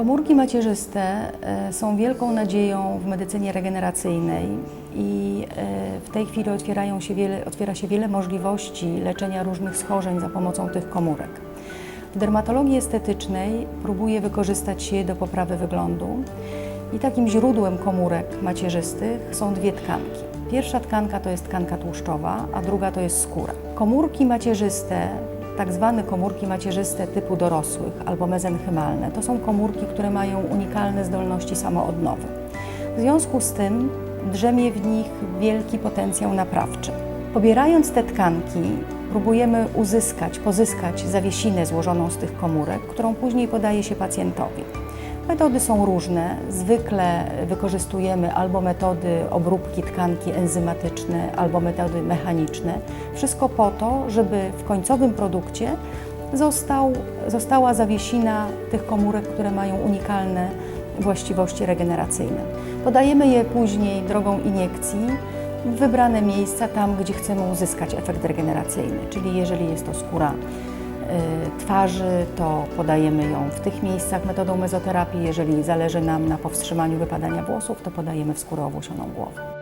Komórki macierzyste e, są wielką nadzieją w medycynie regeneracyjnej i e, w tej chwili otwierają się wiele, otwiera się wiele możliwości leczenia różnych schorzeń za pomocą tych komórek. W dermatologii estetycznej próbuje wykorzystać je do poprawy wyglądu i takim źródłem komórek macierzystych są dwie tkanki. Pierwsza tkanka to jest tkanka tłuszczowa, a druga to jest skóra. Komórki macierzyste tak zwane komórki macierzyste typu dorosłych albo mezenchymalne. To są komórki, które mają unikalne zdolności samoodnowy. W związku z tym drzemie w nich wielki potencjał naprawczy. Pobierając te tkanki, próbujemy uzyskać, pozyskać zawiesinę złożoną z tych komórek, którą później podaje się pacjentowi. Metody są różne. Zwykle wykorzystujemy albo metody obróbki tkanki enzymatyczne, albo metody mechaniczne. Wszystko po to, żeby w końcowym produkcie został, została zawiesina tych komórek, które mają unikalne właściwości regeneracyjne. Podajemy je później drogą iniekcji w wybrane miejsca, tam gdzie chcemy uzyskać efekt regeneracyjny, czyli jeżeli jest to skóra twarzy, to podajemy ją w tych miejscach metodą mezoterapii. Jeżeli zależy nam na powstrzymaniu wypadania włosów, to podajemy w skórę owłosioną głowę.